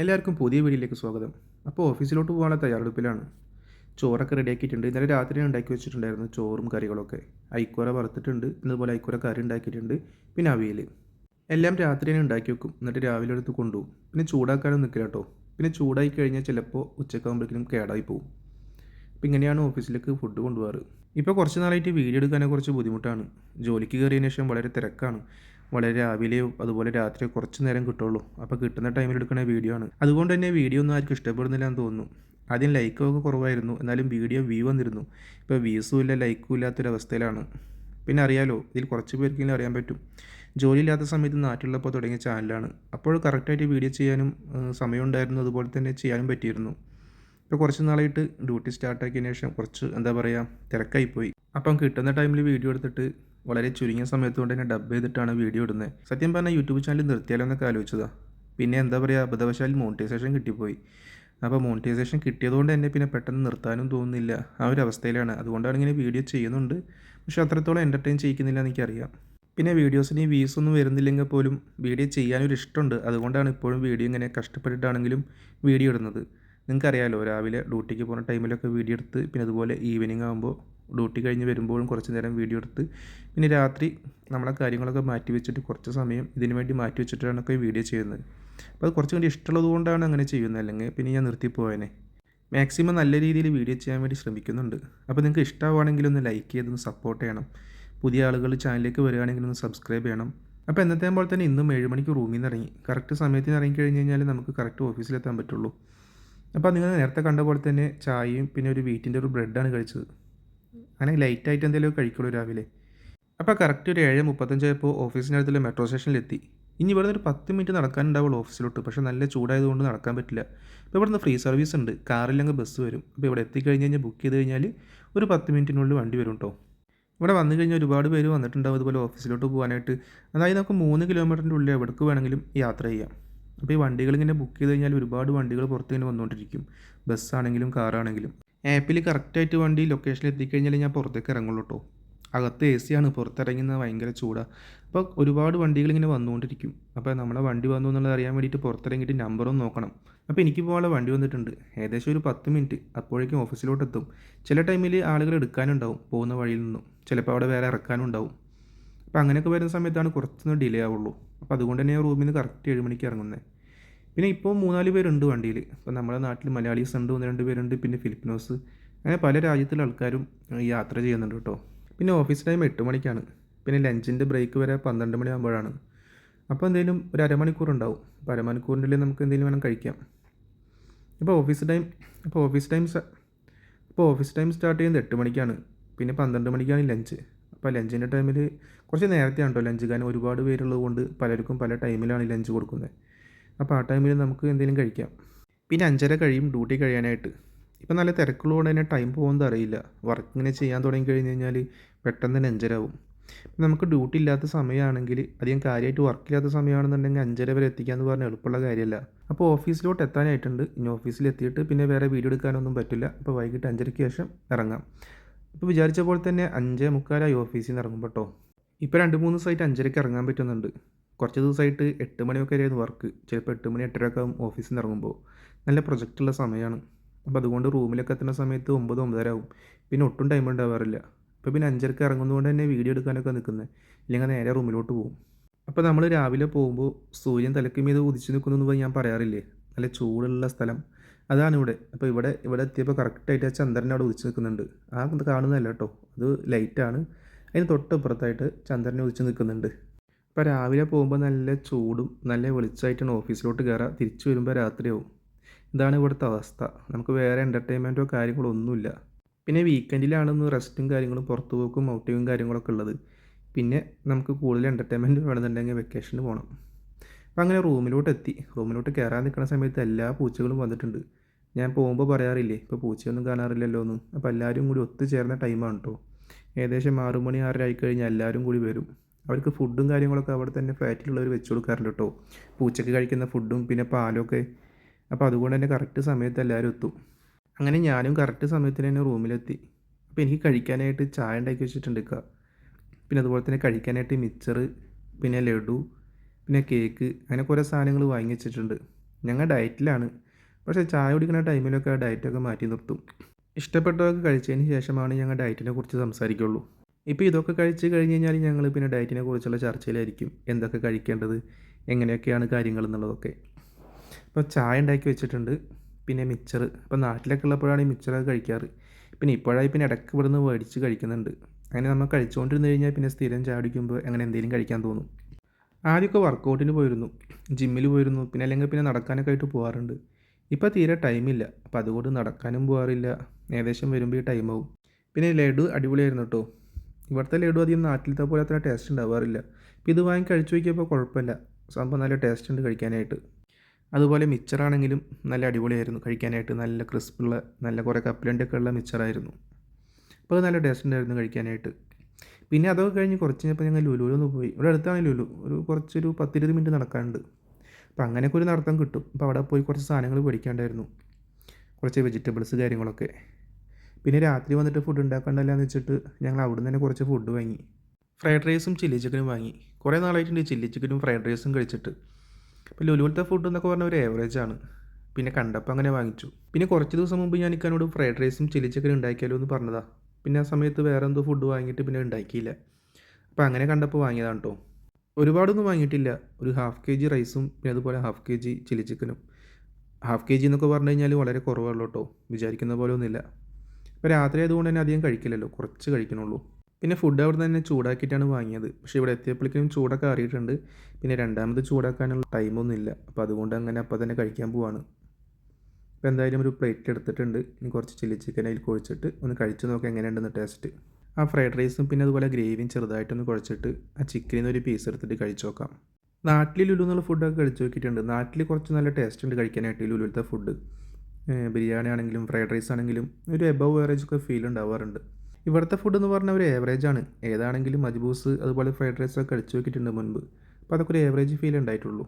എല്ലാവർക്കും പുതിയ വീഡിയോയിലേക്ക് സ്വാഗതം. അപ്പോൾ ഓഫീസിലോട്ട് പോകാനുള്ള തയ്യാറെടുപ്പിലാണ്. ചോറൊക്കെ റെഡിയാക്കിയിട്ടുണ്ട്. ഇന്നലെ രാത്രി ഉണ്ടാക്കി വെച്ചിട്ടുണ്ടായിരുന്നു ചോറും കറികളൊക്കെ. ഐക്കൂര വറുത്തിട്ടുണ്ട്. ഇതുപോലെ ഐക്കൂര കറി ഉണ്ടാക്കിയിട്ടുണ്ട്. പിന്നെ അവിയൽ എല്ലാം രാത്രി തന്നെ ഉണ്ടാക്കി വെക്കും. എന്നിട്ട് രാവിലെ എടുത്ത് കൊണ്ടുപോകും. പിന്നെ ചൂടാക്കാനും നിൽക്കില്ല കേട്ടോ. പിന്നെ ചൂടായി കഴിഞ്ഞാൽ ചിലപ്പോൾ ഉച്ചക്കാകുമ്പോഴേക്കും കേടായി പോകും അപ്പോൾ ഇങ്ങനെയാണ് ഓഫീസിലേക്ക് ഫുഡ് കൊണ്ടുപോകാറ്. ഇപ്പോൾ കുറച്ച് നാളായിട്ട് വീഡിയോ എടുക്കാനെ കുറച്ച് ബുദ്ധിമുട്ടാണ്. ജോലിക്ക് കയറിയതിന് ശേഷം വളരെ തിരക്കാണ്. വളരെ രാവിലെയോ അതുപോലെ രാത്രി കുറച്ച് നേരം കിട്ടുള്ളൂ. അപ്പോൾ കിട്ടുന്ന ടൈമിൽ എടുക്കുന്ന വീഡിയോ ആണ്. അതുകൊണ്ട് തന്നെ വീഡിയോ ഒന്നും ആർക്കും ഇഷ്ടപ്പെടുന്നില്ല എന്ന് തോന്നുന്നു. ആദ്യം ലൈക്കൊക്കെ കുറവായിരുന്നു. എന്നാലും വീഡിയോ വ്യൂ വന്നിരുന്നു. ഇപ്പോൾ വ്യൂസും ഇല്ല ലൈക്കും ഇല്ലാത്തൊരവസ്ഥയിലാണ് പിന്നെ അറിയാലോ ഇതിൽ കുറച്ച് പേർക്കെങ്കിലും അറിയാൻ പറ്റും. ജോലി ഇല്ലാത്ത സമയത്ത് നാട്ടിലുള്ളപ്പോൾ തുടങ്ങിയ ചാനലാണ് അപ്പോൾ കറക്റ്റായിട്ട് വീഡിയോ ചെയ്യാനും സമയം ഉണ്ടായിരുന്നു. അതുപോലെ തന്നെ ചെയ്യാനും പറ്റിയിരുന്നു. ഇപ്പോൾ കുറച്ച് നാളായിട്ട് ഡ്യൂട്ടി സ്റ്റാർട്ടാക്കിയതിന് ശേഷം കുറച്ച് എന്താ പറയുക തിരക്കായിപ്പോയി. അപ്പം കിട്ടുന്ന ടൈമിൽ വീഡിയോ എടുത്തിട്ട് വളരെ ചുരുങ്ങിയ സമയത്ത് കൊണ്ട് തന്നെ ഡബ് ചെയ്തിട്ടാണ് വീഡിയോ ഇടുന്നത് സത്യം പറഞ്ഞാൽ യൂട്യൂബ് ചാനൽ നിർത്തിയാലോ എന്നൊക്കെ ആലോചിച്ചതാണ് പിന്നെ എന്താ പറയുക അബദ്ധവശാൽ മോണിറ്റൈസേഷൻ കിട്ടിപ്പോയി. അപ്പോൾ മോണിറ്റൈസേഷൻ കിട്ടിയതുകൊണ്ട് തന്നെ പിന്നെ പെട്ടെന്ന് നിർത്താനും തോന്നുന്നില്ല. ആ ഒരു അവസ്ഥയിലാണ്. അതുകൊണ്ടാണ് ഇങ്ങനെ വീഡിയോ ചെയ്യുന്നുണ്ട്. പക്ഷേ അത്രത്തോളം എന്റർടൈൻ ചെയ്യിക്കുന്നില്ല എനിക്കറിയാം. പിന്നെ വീഡിയോസിന് വ്യൂസ് ഒന്നും വരുന്നില്ലെങ്കിൽ പോലും വീഡിയോ ചെയ്യാനൊരു ഇഷ്ടമുണ്ട് അതുകൊണ്ടാണ് ഇപ്പോഴും വീഡിയോ ഇങ്ങനെ കഷ്ടപ്പെട്ടിട്ടാണെങ്കിലും വീഡിയോ ഇടുന്നത്. നിങ്ങൾക്കറിയാലോ രാവിലെ ഡ്യൂട്ടിക്ക് പോകുന്ന ടൈമിലൊക്കെ വീഡിയോ എടുത്ത് പിന്നെ അതുപോലെ ഈവനിങ് ആകുമ്പോൾ ഡ്യൂട്ടി കഴിഞ്ഞ് വരുമ്പോഴും കുറച്ച് നേരം വീഡിയോ എടുത്ത് പിന്നെ രാത്രി നമ്മളെ കാര്യങ്ങളൊക്കെ മാറ്റി വെച്ചിട്ട് കുറച്ച് സമയം ഇതിനു വേണ്ടി മാറ്റി വെച്ചിട്ടാണൊക്കെ വീഡിയോ ചെയ്യുന്നത്. അപ്പോൾ അത് കുറച്ചും കൂടി ഇഷ്ടമുള്ളത് കൊണ്ടാണ് അങ്ങനെ ചെയ്യുന്നത്. അല്ലെങ്കിൽ പിന്നെ ഞാൻ നിർത്തിപ്പോയനെ മാക്സിമം നല്ല രീതിയിൽ വീഡിയോ ചെയ്യാൻ വേണ്ടി ശ്രമിക്കുന്നുണ്ട്. അപ്പോൾ നിങ്ങൾക്ക് ഇഷ്ടമാണെങ്കിൽ ഒന്ന് ലൈക്ക് ചെയ്തൊന്ന് സപ്പോർട്ട് ചെയ്യണം. പുതിയ ആളുകൾ ചാനലിലേക്ക് വരികയാണെങ്കിൽ ഒന്ന് സബ്സ്ക്രൈബ് ചെയ്യണം. അപ്പോൾ എന്നത്തെ പോലെ തന്നെ ഇന്നും ഏഴ് മണിക്ക് റൂമിൽ നിന്ന് ഇറങ്ങി. കറക്റ്റ് സമയത്തിന് ഇറങ്ങി കഴിഞ്ഞ് കഴിഞ്ഞാൽ നമുക്ക് കറക്റ്റ് ഓഫീസിലെത്താൻ പറ്റുള്ളൂ. അപ്പോൾ നിങ്ങൾ നേരത്തെ കണ്ട പോലെ തന്നെ ചായയും പിന്നെ ഒരു വീറ്റിന്റെ ഒരു ബ്രെഡാണ് കഴിച്ചത്. അങ്ങനെ ലൈറ്റായിട്ട് എന്തെങ്കിലും കഴിക്കുള്ളൂ രാവിലെ. അപ്പോൾ കറക്റ്റ് ഒരു ഏഴ് മുപ്പത്തഞ്ചായപ്പോൾ ഓഫീസിനടുത്തുള്ള മെട്രോ സ്റ്റേഷനിലെത്തി ഇനി ഇവിടുന്ന് ഒരു പത്ത് മിനിറ്റ് നടക്കാനുണ്ടാവുള്ളൂ ഓഫീസിലോട്ട് പക്ഷേ നല്ല ചൂടായതുകൊണ്ട് നടക്കാൻ പറ്റില്ല. അപ്പോൾ ഇവിടുന്ന് ഫ്രീ സർവീസ് ഉണ്ട്. കാറില്ലെങ്കിൽ ബസ് വരും. അപ്പോൾ ഇവിടെ എത്തിക്കഴിഞ്ഞ് കഴിഞ്ഞാൽ ബുക്ക് ചെയ്ത് കഴിഞ്ഞാൽ ഒരു പത്ത് മിനിറ്റിനുള്ളിൽ വണ്ടി വരും കേട്ടോ ഇവിടെ വന്നു കഴിഞ്ഞാൽ ഒരുപാട് പേര് വന്നിട്ടുണ്ടാവും അതുപോലെ ഓഫീസിലോട്ട് പോകാനായിട്ട് അതായത് നമുക്ക് മൂന്ന് കിലോമീറ്ററിന്റെ ഉള്ളിൽ എവിടേക്ക് വേണമെങ്കിലും യാത്ര ചെയ്യാം. അപ്പോൾ ഈ വണ്ടികൾ ഇങ്ങനെ ബുക്ക് ചെയ്ത് കഴിഞ്ഞാൽ ഒരുപാട് വണ്ടികൾ പുറത്ത് ഇങ്ങനെ വന്നുകൊണ്ടിരിക്കും ബസ്സാണെങ്കിലും കാറാണെങ്കിലും ആപ്പിൽ കറക്റ്റായിട്ട് വണ്ടി ലൊക്കേഷനിൽ എത്തിക്കഴിഞ്ഞാൽ ഞാൻ പുറത്തേക്ക് ഇറങ്ങുള്ളൂ കേട്ടോ അകത്ത് എ സി ആണ് പുറത്തിറങ്ങുന്നത് ഭയങ്കര ചൂടാണ് അപ്പോൾ ഒരുപാട് വണ്ടികൾ ഇങ്ങനെ വന്നുകൊണ്ടിരിക്കും അപ്പോൾ നമ്മളെ വണ്ടി വന്നു എന്നുള്ളത് അറിയാൻ വേണ്ടിയിട്ട് പുറത്തിറങ്ങിയിട്ട് നമ്പറും നോക്കണം. അപ്പോൾ എനിക്ക് പോകാനുള്ള വണ്ടി വന്നിട്ടുണ്ട്. ഏകദേശം ഒരു പത്ത് മിനിറ്റ് അപ്പോഴേക്കും ഓഫീസിലോട്ട് എത്തും ചില ടൈമിൽ ആളുകൾ എടുക്കാനുണ്ടാവും പോകുന്ന വഴിയിൽ നിന്നും. ചിലപ്പോൾ അവിടെ വേറെ ഇറക്കാനും ഉണ്ടാവും അപ്പോൾ അങ്ങനെയൊക്കെ വരുന്ന സമയത്താണ് കുറച്ചൊന്ന് ഡിലേ ആവുള്ളൂ. അപ്പോൾ അതുകൊണ്ട് തന്നെ റൂമിൽ നിന്ന് കറക്റ്റ് ഏഴ് മണിക്ക് ഇറങ്ങുന്നത് പിന്നെ ഇപ്പോൾ മൂന്നാൽ പേരുണ്ട് വണ്ടിയിൽ ഇപ്പോൾ നമ്മുടെ നാട്ടിൽ മലയാളീസ് ഉണ്ട് ഒന്ന് രണ്ട് പേരുണ്ട് പിന്നെ ഫിലിപ്പിനോസ്. അങ്ങനെ പല രാജ്യത്തുള്ള ആൾക്കാരും യാത്ര ചെയ്യുന്നുണ്ട് കേട്ടോ. പിന്നെ ഓഫീസ് ടൈം എട്ട് മണിക്കാണ്. പിന്നെ ലഞ്ചിന്റെ ബ്രേക്ക് വരെ പന്ത്രണ്ട് മണിയാകുമ്പോഴാണ് അപ്പോൾ എന്തെങ്കിലും ഒരു അരമണിക്കൂർ ഉണ്ടാവും. അപ്പോൾ അരമണിക്കൂറിന്റെ ഉള്ളിൽ നമുക്ക് എന്തെങ്കിലും വേണം കഴിക്കാം. ഇപ്പോൾ ഓഫീസ് ടൈം ഇപ്പോൾ ഓഫീസ് ടൈം ഇപ്പോൾ ഓഫീസ് ടൈം സ്റ്റാർട്ട് ചെയ്യുന്നത് എട്ട് മണിക്കാണ്. പിന്നെ പന്ത്രണ്ട് മണിക്കാണ് ലഞ്ച് അപ്പോൾ ലഞ്ചിന്റെ ടൈമിൽ കുറച്ച് നേരത്തെയാണ് കേട്ടോ ലഞ്ച്? കാരണം ഒരുപാട് പേരുള്ളത് കൊണ്ട് പലർക്കും പല ടൈമിലാണ് ലഞ്ച് കൊടുക്കുന്നത്. അപ്പോൾ ആ ടൈമിൽ നമുക്ക് എന്തെങ്കിലും കഴിക്കാം. പിന്നെ അഞ്ചര കഴിയും ഡ്യൂട്ടി കഴിയാനായിട്ട്. ഇപ്പം നല്ല തിരക്കുള്ളതുകൊണ്ട് തന്നെ ടൈം പോകുന്നത് അറിയില്ല. വർക്ക് ഇങ്ങനെ ചെയ്യാൻ തുടങ്ങി കഴിഞ്ഞ് കഴിഞ്ഞാൽ പെട്ടെന്ന് തന്നെ അഞ്ചരാവും. നമുക്ക് ഡ്യൂട്ടി ഇല്ലാത്ത സമയമാണെങ്കിൽ അധികം കാര്യമായിട്ട് വർക്ക് ഇല്ലാത്ത സമയമാണെന്നുണ്ടെങ്കിൽ അഞ്ചര വരെ എത്തിക്കാന്ന് പറഞ്ഞാൽ എളുപ്പമുള്ള കാര്യമല്ല. അപ്പോൾ ഓഫീസിലോട്ട് എത്താനായിട്ടുണ്ട്. ഇനി ഓഫീസിൽ എത്തിയിട്ട് പിന്നെ വേറെ വീഡിയോ എടുക്കാനൊന്നും പറ്റില്ല. അപ്പോൾ വൈകിട്ട് അഞ്ചരയ്ക്ക് ശേഷം ഇറങ്ങാം. ഇപ്പോൾ വിചാരിച്ച പോലെ തന്നെ അഞ്ചേ മുക്കാലായി ഓഫീസിൽ നിന്ന് ഇറങ്ങും കേട്ടോ ഇപ്പോൾ രണ്ട് മൂന്ന് ദിവസമായിട്ട് അഞ്ചരയ്ക്ക് ഇറങ്ങാൻ പറ്റുന്നുണ്ട്. കുറച്ച് ദിവസമായിട്ട് എട്ട് മണിയൊക്കെ ആയിരുന്നു വർക്ക് ചിലപ്പോൾ എട്ട് മണി എട്ടരയൊക്കെ ആകും ഓഫീസിൽ നിന്ന് ഇറങ്ങുമ്പോൾ നല്ല പ്രൊജക്റ്റുള്ള സമയമാണ് അപ്പോൾ അതുകൊണ്ട് റൂമിലൊക്കെ എത്തുന്ന സമയത്ത് ഒമ്പത് ഒമ്പതര ആവും. പിന്നെ ഒട്ടും ടൈം ഉണ്ടാവാറില്ല. ഇപ്പോൾ പിന്നെ അഞ്ചരക്ക് ഇറങ്ങുന്നതുകൊണ്ട് തന്നെ വീഡിയോ എടുക്കാനൊക്കെ നിൽക്കുന്നത് ഇല്ലെങ്കിൽ നേരെ റൂമിലോട്ട് പോകും. അപ്പോൾ നമ്മൾ രാവിലെ പോകുമ്പോൾ സൂര്യൻ തലയ്ക്ക് മീത് ഉദിച്ച് നിൽക്കുന്നു ഞാൻ പറയാറില്ലേ? നല്ല ചൂടുള്ള സ്ഥലം. അതാണ് ഇവിടെ അപ്പോൾ ഇവിടെ ഇവിടെ എത്തിയപ്പോൾ കറക്റ്റായിട്ട് ആ ചന്ദ്രൻ അവിടെ ഉദിച്ച് നിൽക്കുന്നുണ്ട്. ആ കാണുന്നതല്ല കേട്ടോ. അത് ലൈറ്റാണ് അതിന് തൊട്ടപ്പുറത്തായിട്ട് ചന്ദ്രനെ ഉദിച്ച് നിൽക്കുന്നുണ്ട്. അപ്പോൾ രാവിലെ പോകുമ്പോൾ നല്ല ചൂടും നല്ല വെളിച്ചമായിട്ടാണ് ഓഫീസിലോട്ട് കയറുക തിരിച്ചു വരുമ്പോൾ രാത്രിയാവും. ഇതാണ് ഇവിടുത്തെ അവസ്ഥ. നമുക്ക് വേറെ എന്റർടൈൻമെന്റോ കാര്യങ്ങളോ ഒന്നുമില്ല. പിന്നെ വീക്കെൻഡിലാണെന്ന് റെസ്റ്റും കാര്യങ്ങളും പുറത്തു പോക്കും ഔട്ടിങ്ങും കാര്യങ്ങളൊക്കെ ഉള്ളത്. പിന്നെ നമുക്ക് കൂടുതൽ എന്റർടൈൻമെന്റ് വേണമെന്നുണ്ടെങ്കിൽ വെക്കേഷന് പോകണം അപ്പോൾ അങ്ങനെ റൂമിലോട്ട് എത്തി റൂമിലോട്ട് കയറാൻ നിൽക്കുന്ന സമയത്ത് എല്ലാ പൂച്ചകളും വന്നിട്ടുണ്ട്. ഞാൻ പോകുമ്പോൾ പറയാറില്ലേ ഇപ്പോൾ പൂച്ചയൊന്നും കാണാറില്ലല്ലോ എന്ന് അപ്പോൾ എല്ലാവരും കൂടി ഒത്തുചേർന്ന ടൈമാണ് കേട്ടോ ഏകദേശം ആറു മണി ആറര ആയി കഴിഞ്ഞാൽ എല്ലാവരും കൂടി വരും. അവർക്ക് ഫുഡും കാര്യങ്ങളൊക്കെ അവിടെ തന്നെ ഫ്ലാറ്റിലുള്ളവർ വെച്ച് കൊടുക്കാറുണ്ട് കേട്ടോ പൂച്ചയ്ക്ക് കഴിക്കുന്ന ഫുഡും പിന്നെ പാലൊക്കെ. അപ്പോൾ അതുകൊണ്ട് തന്നെ കറക്റ്റ് സമയത്ത് എല്ലാവരും എത്തും. അങ്ങനെ ഞാനും കറക്റ്റ് സമയത്തിന് തന്നെ റൂമിലെത്തി. അപ്പോൾ എനിക്ക് കഴിക്കാനായിട്ട് ചായ ഉണ്ടാക്കി വെച്ചിട്ടുണ്ട് പിന്നെ അതുപോലെ തന്നെ കഴിക്കാനായിട്ട് മിച്ചറ് പിന്നെ ലഡു പിന്നെ കേക്ക് അങ്ങനെ കുറേ സാധനങ്ങൾ വാങ്ങി വെച്ചിട്ടുണ്ട്. ഞങ്ങൾ ഡയറ്റിലാണ് പക്ഷേ ചായ കുടിക്കുന്ന ടൈമിലൊക്കെ ആ ഡയറ്റൊക്കെ മാറ്റി നിർത്തും. ഇഷ്ടപ്പെട്ടതൊക്കെ കഴിച്ചതിന് ശേഷമാണ് ഞങ്ങൾ ഡയറ്റിനെ കുറിച്ച് സംസാരിക്കുള്ളൂ. ഇപ്പോൾ ഇതൊക്കെ കഴിച്ച് കഴിഞ്ഞ് കഴിഞ്ഞാൽ ഞങ്ങൾ പിന്നെ ഡയറ്റിനെ കുറിച്ചുള്ള ചർച്ചയിലായിരിക്കും. എന്തൊക്കെ കഴിക്കേണ്ടത്? എങ്ങനെയൊക്കെയാണ് കാര്യങ്ങൾ എന്നുള്ളതൊക്കെ. അപ്പോൾ ചായ ഉണ്ടാക്കി വെച്ചിട്ടുണ്ട്. പിന്നെ മിച്ചർ ഇപ്പോൾ നാട്ടിലൊക്കെ ഉള്ളപ്പോഴാണ് ഈ മിച്ചറൊക്കെ കഴിക്കാറ്. പിന്നെ ഇപ്പോഴായി പിന്നെ ഇടയ്ക്ക് ഇവിടുന്ന് മേടിച്ച് കഴിക്കുന്നുണ്ട്. അങ്ങനെ നമ്മൾ കഴിച്ചുകൊണ്ടിരുന്ന് കഴിഞ്ഞാൽ പിന്നെ സ്ഥിരം ചായ കുടിക്കുമ്പോൾ അങ്ങനെ എന്തെങ്കിലും കഴിക്കാൻ തോന്നും. ആദ്യമൊക്കെ വർക്കൗട്ടിന് പോയിരുന്നു. ജിമ്മിൽ പോയിരുന്നു. പിന്നെ അല്ലെങ്കിൽ പിന്നെ നടക്കാനൊക്കെ ആയിട്ട് പോകാറുണ്ട് ഇപ്പോൾ തീരെ ടൈമില്ല അപ്പോൾ അതുകൊണ്ട് നടക്കാനും പോകാറില്ല ഏകദേശം വരുമ്പോൾ ഈ ടൈമാവും പിന്നെ ലഡു അടിപൊളിയായിരുന്നു കേട്ടോ. ഇവിടുത്തെ ലഡു അധികം നാട്ടിലത്തെ പോലെ അത്ര ടേസ്റ്റ് ഉണ്ടാവാറില്ല. ഇപ്പോൾ ഇത് വാങ്ങി കഴിച്ചു നോക്കിയപ്പോൾ കുഴപ്പമില്ല. സംഭവം നല്ല ടേസ്റ്റ് ഉണ്ട് കഴിക്കാനായിട്ട്. അതുപോലെ മിച്ചറാണെങ്കിലും നല്ല അടിപൊളിയായിരുന്നു കഴിക്കാനായിട്ട്. നല്ല ക്രിസ്പുള്ള നല്ല കുറേ കപ്പലണ്ടിയൊക്കെ ഉള്ള മിച്ചറായിരുന്നു അപ്പോൾ അത് നല്ല ടേസ്റ്റ് ഉണ്ടായിരുന്നു കഴിക്കാനായിട്ട്. പിന്നെ അതൊക്കെ കഴിഞ്ഞ് കുറച്ച് കഴിഞ്ഞപ്പോൾ ഞങ്ങൾ ലുലുവിലൊന്ന് പോയി. ഇവിടെ അടുത്താണ് ലുലു. ഒരു കുറച്ചൊരു പത്തിരുപത് മിനിറ്റ് നടക്കാനുണ്ട്. അപ്പോൾ അങ്ങനെയൊക്കെ ഒരു നടത്തം കിട്ടും. അപ്പോൾ അവിടെ പോയി കുറച്ച് സാധനങ്ങൾ മേടിക്കാണ്ടായിരുന്നു. കുറച്ച് വെജിറ്റബിൾസ് കാര്യങ്ങളൊക്കെ. പിന്നെ രാത്രി വന്നിട്ട് ഫുഡ് ഉണ്ടാക്കണ്ടല്ലോ എന്ന് വെച്ചിട്ട് ഞങ്ങൾ അവിടെ നിന്ന് തന്നെ കുറച്ച് ഫുഡ് വാങ്ങി. ഫ്രൈഡ് റൈസും ചില്ലി ചിക്കനും വാങ്ങി. കുറേ നാളായിട്ടുണ്ട് ചില്ലി ചിക്കനും ഫ്രൈഡ് റൈസും കഴിച്ചിട്ട്. അപ്പോൾ ലുലുവിലത്തെ ഫുഡ് എന്നൊക്കെ പറഞ്ഞ ഒരു ഏവറേജ് ആണ്. പിന്നെ കണ്ടപ്പോൾ അങ്ങനെ വാങ്ങിച്ചു. പിന്നെ കുറച്ച് ദിവസം മുമ്പ് ഞാൻ ഇക്കാനോട് ഫ്രൈഡ് റൈസും ചില്ലി ചിക്കനും ഉണ്ടാക്കിയാലോ എന്ന് പറഞ്ഞതാ. പിന്നെ ആ സമയത്ത് വേറെ എന്തോ ഫുഡ് വാങ്ങിയിട്ട് പിന്നെ ഉണ്ടാക്കിയില്ല അപ്പോൾ അങ്ങനെ കണ്ടപ്പോൾ വാങ്ങിയതാണ് കേട്ടോ ഒരുപാടൊന്നും വാങ്ങിയിട്ടില്ല. ഒരു ഹാഫ് കെ ജി റൈസും പിന്നെ അതുപോലെ ഹാഫ് കെ ജി ചില്ലി ചിക്കനും ഹാഫ് കെ ജി എന്നൊക്കെ പറഞ്ഞു കഴിഞ്ഞാൽ വളരെ കുറവുള്ളൂ കേട്ടോ വിചാരിക്കുന്ന പോലെ ഒന്നുമില്ല. ഇപ്പോൾ രാത്രി ആയതുകൊണ്ട് തന്നെ അധികം കഴിക്കില്ലല്ലോ. കുറച്ച് കഴിക്കണുള്ളൂ. പിന്നെ ഫുഡ് അവിടെ തന്നെ ചൂടാക്കിയിട്ടാണ് വാങ്ങിയത്. പക്ഷേ ഇവിടെ എത്തിയപ്പോഴേക്കും ചൂടൊക്കെ അറിയിട്ടുണ്ട് പിന്നെ രണ്ടാമത് ചൂടാക്കാനുള്ള ടൈമൊന്നുമില്ല അപ്പോൾ അതുകൊണ്ട് അങ്ങനെ അപ്പോൾ തന്നെ കഴിക്കാൻ പോവാണ്. ഇപ്പോൾ എന്തായാലും ഒരു പ്ലേറ്റ് എടുത്തിട്ടുണ്ട്. ഇനി കുറച്ച് ചില്ലി ചിക്കൻ അതിൽ കുഴിച്ചിട്ട് ഒന്ന് കഴിച്ച് നോക്കാം എങ്ങനെയുണ്ടെന്ന് ടേസ്റ്റ് ആ ഫ്രൈഡ് റൈസും പിന്നെ അതുപോലെ ഗ്രേവിയും ചെറുതായിട്ടൊന്ന് കുഴച്ചിട്ട് ആ ചിക്കനിൽ നിന്ന് ഒരു പീസ് എടുത്തിട്ട് കഴിച്ച് നോക്കാം. നാട്ടിൽ ലുലു എന്നുള്ള ഫുഡൊക്കെ കഴിച്ചു നോക്കിയിട്ടുണ്ട്. നാട്ടിൽ കുറച്ച് നല്ല ടേസ്റ്റ് ഉണ്ട് കഴിക്കാനായിട്ട് ലുലുവിലത്തെ ഫുഡ് ബിരിയാണി ആണെങ്കിലും ഫ്രൈഡ് റൈസ് ആണെങ്കിലും ഒരു എബവ് ആവറേജ് ഒക്കെ ഫീൽ ഉണ്ടാവാറുണ്ട്. ഇവിടുത്തെ ഫുഡ് എന്ന് പറഞ്ഞാൽ ഒരു ഏവറേജ് ആണ്. ഏതാണെങ്കിലും മജ്ബൂസ് അതുപോലെ ഫ്രൈഡ് റൈസ് ഒക്കെ കഴിച്ചു നോക്കിയിട്ടുണ്ട് മുൻപ്. അപ്പോൾ അതൊക്കെ ഒരു ഏവറേജ് ഫീൽ ഉണ്ടായിട്ടുള്ളൂ.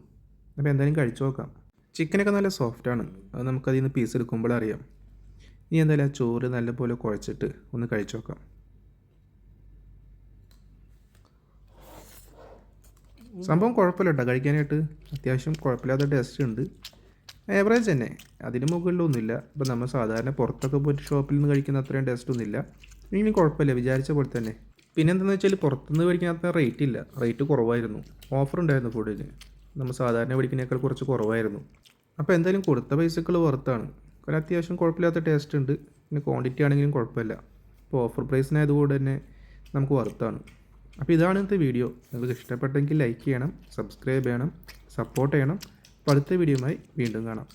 അപ്പോൾ എന്തായാലും കഴിച്ചു നോക്കാം. ചിക്കനൊക്കെ നല്ല സോഫ്റ്റാണ് അത് നമുക്കതിൽ നിന്ന് പീസ് എടുക്കുമ്പോൾ അറിയാം. ഇനി എന്തായാലും ആ ചോറ് നല്ലപോലെ കുഴച്ചിട്ട് ഒന്ന് കഴിച്ചു നോക്കാം. സംഭവം കുഴപ്പമില്ല കേട്ടോ കഴിക്കാനായിട്ട് അത്യാവശ്യം കുഴപ്പമില്ലാത്ത ടേസ്റ്റ് ഉണ്ട്. ഏവറേജ് തന്നെ. അതിന് മുകളിലൊന്നുമില്ല. ഇപ്പം നമ്മൾ സാധാരണ പുറത്തൊക്കെ പോയിട്ട് ഷോപ്പിൽ നിന്ന് കഴിക്കുന്ന അത്രയും ടേസ്റ്റ് ഒന്നുമില്ല. ഇനി കുഴപ്പമില്ല. വിചാരിച്ച പോലെ തന്നെ. പിന്നെ എന്താണെന്ന് വെച്ചാൽ പുറത്തുനിന്ന് മേടിക്കുന്ന അത്ര റേറ്റ് ഇല്ല. റേറ്റ് കുറവായിരുന്നു. ഓഫർ ഉണ്ടായിരുന്നു ഫുഡിന് നമ്മൾ സാധാരണ മേടിക്കുന്നതിനേക്കാൾ കുറച്ച് കുറവായിരുന്നു. അപ്പോൾ എന്തായാലും കൊടുത്ത പൈസകൾ പുറത്താണ് ഒരു അത്യാവശ്യം കുഴപ്പമില്ലാത്ത ടേസ്റ്റ് ഉണ്ട്. പിന്നെ ക്വാണ്ടിറ്റി ആണെങ്കിലും കുഴപ്പമില്ല. ഇപ്പോൾ ഓഫർ പ്രൈസിനായതുകൊണ്ട് തന്നെ നമുക്ക് വറുത്താണ് അപ്പോൾ ഇതാണ് ഇന്നത്തെ വീഡിയോ നിങ്ങൾക്ക് ഇഷ്ടപ്പെട്ടെങ്കിൽ ലൈക്ക് ചെയ്യണം സബ്സ്ക്രൈബ് ചെയ്യണം സപ്പോർട്ട് ചെയ്യണം. അപ്പോൾ അടുത്ത വീഡിയോയുമായി വീണ്ടും കാണാം.